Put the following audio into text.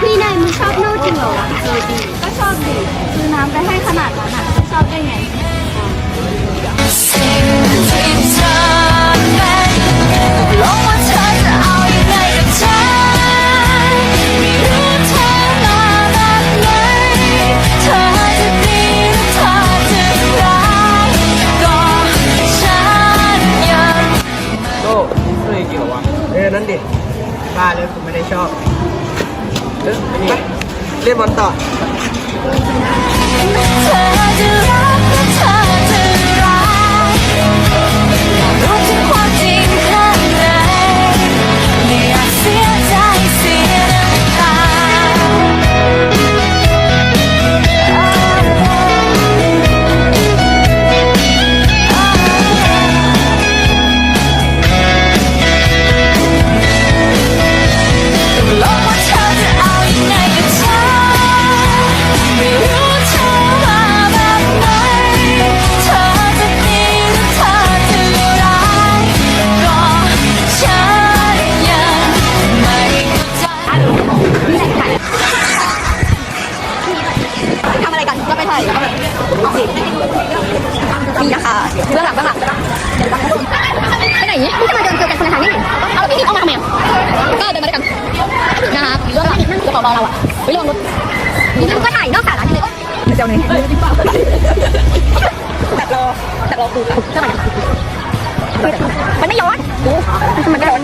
พี่นายมึงชอบโนจริงเหรอวะดีก็ชอบดีซื้อน้ำไปให้ขนาดนั้นอะชอบได้ไงน ริงเหรอวะเออนั่นดิบ้าเลยผมไม่ได้ชอบเล่นบอลต่อ เบื้องหลังเบื้องหลังไปไหนเนี่ยจะมาเดินเจอกันคนในทางนี่ไหนเอาพี่เอามาทำไมก็เดินมาด้วยกันนะครับเบื้องหลังกระเป๋าเราอะไปลงรถนี่มันก็ถ่ายนอกสาระนี่เลยเจ้านี่แต่รอแต่รอคืจะาไหมันไม่ย้อนมันไม่ย้อน